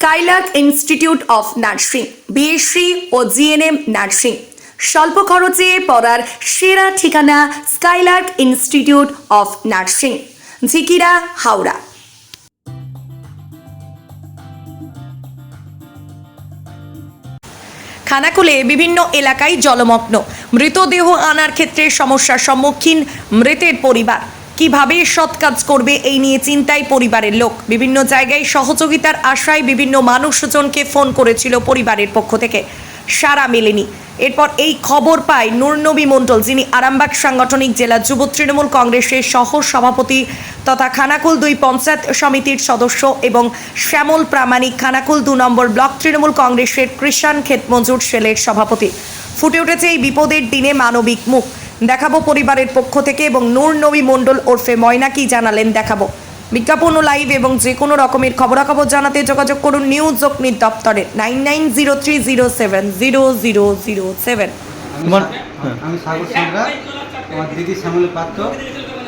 Skylark institute of nursing BSc O GNM nursing স্বল্প খরচে পড়ার সেরা ঠিকানা Skylark institute of nursing Jhikira, Howrah. খানাকুলে বিভিন্ন এলাকায় জলমগ্ন। মৃতদেহ আনার ক্ষেত্রে সমস্যার সম্মুখীন মৃতের পরিবার। কীভাবে সৎ কাজ করবে এই নিয়ে চিন্তায় পরিবারের লোক। বিভিন্ন জায়গায় সহযোগিতার আশায় বিভিন্ন মানুষজনকে ফোন করেছিল পরিবারের পক্ষ থেকে। সারা মেলেনি। এরপর এই খবর পায় নূরনবী মণ্ডল, যিনি আরামবাগ সাংগঠনিক জেলা যুব তৃণমূল কংগ্রেসের সহ সভাপতি তথা খানাকুল দুই পঞ্চায়েত সমিতির সদস্য এবং শ্যামল প্রামাণিক খানাকুল দু নম্বর ব্লক তৃণমূল কংগ্রেসের কৃষাণ ক্ষেত মজুর সেলের সভাপতি। ফুটে উঠেছে এই বিপদের দিনে মানবিক মুখ। দেখাবো পরিবারের পক্ষ থেকে এবং নূর নবী মণ্ডল ওরফে ময়না কি জানালেন দেখাবো। বিজ্ঞাপন ও লাইভ এবং যে কোনো রকমের খবরাখবর জানাতে যোগাযোগ করুন নিউজ অগ্নি দপ্তরে nine nine zero three zero seven zero zero zero seven আমি সাগর সাঁতরা আমার দিদি শ্যামলী পাত্র।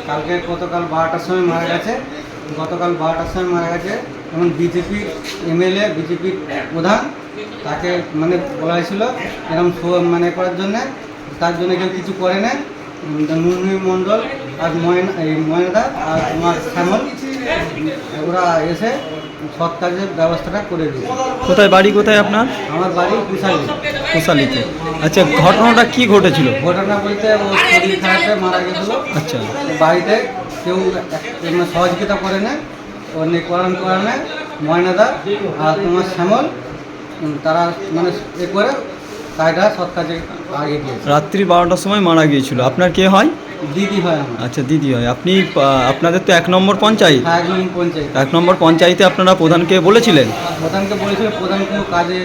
কালকে গতকাল বারোটার সময় মারা গেছে। গতকাল বারোটার সময় মারা গেছে এবং বিজেপি এমএলএ বিজেপির প্রধান তাকে মানে বলা হয়েছিল এরকম মানে করার জন্য। তার জন্য কেউ কিছু করে না নুনমি মণ্ডল আর ময়না এই ময়নাদা আর তোমার শ্যামল ওরা এসে সৎ কাজের ব্যবস্থাটা করে দিল কোথায় বাড়ি কোথায় আপনার? আমার বাড়ি কুশালি। কুশালিতে। আচ্ছা ঘটনাটা কি ঘটেছিল? ঘটনা বলতে ও শরীর খারাপে মারা গেছিল। আচ্ছা। বাড়িতে কেউ মানে সহযোগিতা করে না। ও নিকরণ করে না। ময়নাদা আর তোমার শ্যামল তারা মানে এ করে কাজটা সৎ কাজে রাত্রি বারোটার সময় মারা গিয়েছিল। আপনার কে হয়? দিদি হয় আচ্ছা দিদি হয়। আপনি আপনাদের তো এক নম্বর পঞ্চায়েত। হ্যাঁ পঞ্চায়েত। এক নম্বর পঞ্চায়েতে আপনারা প্রধানকে বলেছিলেন? প্রধানকে বলেছিল প্রধান কোনো কাজে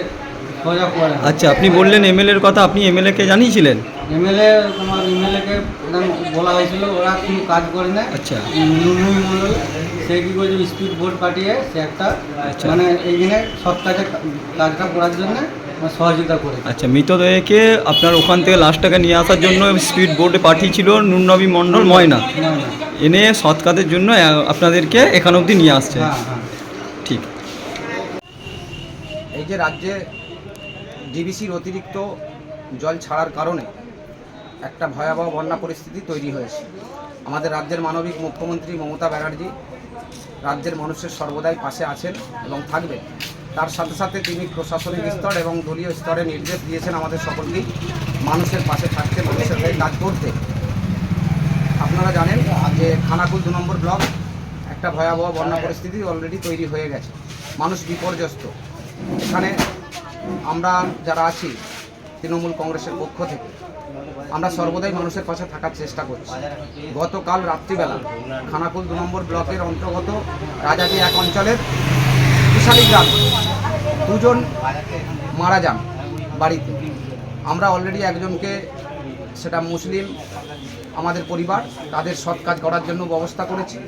আচ্ছা আপনি বললেন এমএলএর কথা আপনি এমএলএকে জানিয়েছিলেন? এমএলএ তোমার এমএলএকে প্রধান বলা হয়েছিল ওরা কোনো কাজ করে না। আচ্ছা। সে কী করেছে স্পিড বোর্ড পাঠিয়ে সে একটা আচ্ছা। মানে এইখানে সৎ কাজে কাজটা করার জন্য সহযোগিতা করে আচ্ছা মৃতদেহকে আপনার ওখান থেকে লাশটাকে নিয়ে আসার জন্য স্পিড বোর্ডে পাঠিয়েছিল নুরনবী মণ্ডল ময়না। এনে সৎ কাজের জন্য আপনাদেরকে এখান অবধি নিয়ে আসছে। হ্যাঁ হ্যাঁ। ঠিক। এই যে রাজ্যে ডিবিসির অতিরিক্ত জল ছাড়ার কারণে একটা ভয়াবহ বন্যা পরিস্থিতি তৈরি হয়েছে। আমাদের রাজ্যের মানবিক মুখ্যমন্ত্রী মমতা ব্যানার্জি রাজ্যের মানুষের সর্বদাই পাশে আছেন এবং থাকবেন। তার সাথে সাথে তিনি প্রশাসনিক স্তর এবং দলীয় স্তরে নির্দেশ দিয়েছেন আমাদের সকলকেই মানুষের পাশে থাকতে, মানুষের হয়ে কাজ করতে। আপনারা জানেন যে খানাকুল দু নম্বর ব্লক একটা ভয়াবহ বন্যা পরিস্থিতি অলরেডি তৈরি হয়ে গেছে। মানুষ বিপর্যস্ত। এখানে আমরা যারা আছি, তৃণমূল কংগ্রেসের পক্ষ থেকে, আমরা সর্বদাই মানুষের পাশে থাকার চেষ্টা করছি। গতকাল রাত্রিবেলা খানাকুল দু নম্বর ব্লকের অন্তর্গত রাজাজি এক অঞ্চলের বিশালী গ্রাম দুজন মারা যান বাড়িতে। আমরা অলরেডি একজনকে, সেটা মুসলিম, আমাদের পরিবার, তাদের সৎ কাজ করার জন্য ব্যবস্থা করেছি।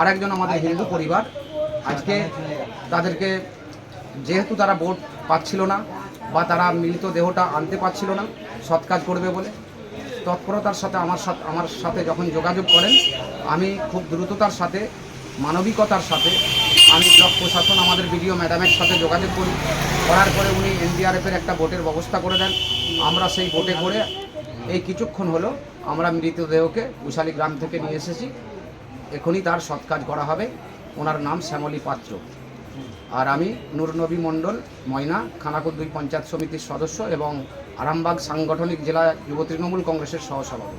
আর একজন আমাদের হিন্দু পরিবার, আজকে তাদেরকে, যেহেতু তারা ভোট পাচ্ছিল না, বা তারা মিলিত দেহটা আনতে পারছিল না, সৎ কাজ করবে বলে, তৎপরতার সাথে আমার সাথে আমার সাথে যখন যোগাযোগ করেন, আমি খুব দ্রুততার সাথে, মানবিকতার সাথে আমি ব্লক প্রশাসন, আমাদের বিডিও ম্যাডামের সাথে যোগাযোগ করি। করার পরে উনি এনডিআরএফের একটা বোটের ব্যবস্থা করে দেন। আমরা সেই বোটে করে এই কিছুক্ষণ হলো আমরা মৃতদেহকে উশালী গ্রাম থেকে নিয়ে এসেছি। এখনই তার সৎ কাজ করা হবে। ওনার নাম শ্যামলী পাত্র। আর আমি নূরনবী মণ্ডল ময়না, খানাকুর দুই পঞ্চায়েত সমিতির সদস্য এবং আরামবাগ সাংগঠনিক জেলা যুব তৃণমূল কংগ্রেসের সহসভাপতি।